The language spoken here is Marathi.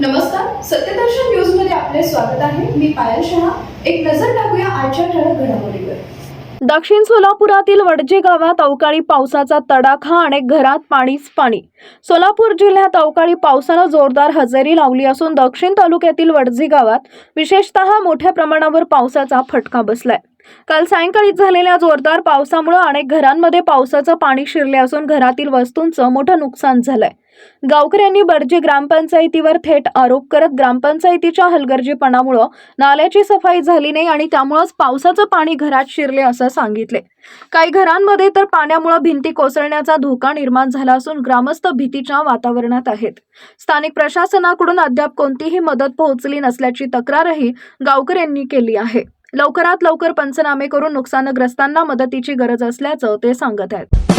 नमस्कार सत्यदर्शन न्यूजमध्ये आपले स्वागत आहे. मी पायल शहा. एक नजर टाकूया आजच्या ठळक घडामोडीवर. दक्षिण सोलापुरातील वडजे गावात अवकाळी पावसाचा तडाखा अनेक घरात पाणीच पाणी. सोलापूर जिल्ह्यात अवकाळी पावसानं जोरदार हजेरी लावली असून दक्षिण तालुक्यातील वडजे गावात विशेषतः मोठ्या प्रमाणावर पावसाचा फटका बसलाय. काल सायंकाळी झालेल्या जोरदार पावसामुळे अनेक घरांमध्ये पावसाचं पाणी शिरले असून घरातील वस्तूंचं मोठं नुकसान झालंय. गावकऱ्यांनी बर्जे ग्रामपंचायतीवर थेट आरोप करत ग्रामपंचायतीच्या हलगर्जीपणामुळं नाल्याची सफाई झाली नाही आणि त्यामुळंच पावसाचं पाणी घरात शिरले असं सांगितले. काही घरांमध्ये तर पाण्यामुळे भिंती कोसळण्याचा धोका निर्माण झाला असून ग्रामस्थ भीतीच्या वातावरणात आहेत. स्थानिक प्रशासनाकडून अद्याप कोणतीही मदत पोहोचली नसल्याची तक्रारही गावकऱ्यांनी केली आहे. लवकरात लवकर पंचनामे करून नुकसानग्रस्तांना मदतीची गरज असल्याचं ते सांगत आहेत.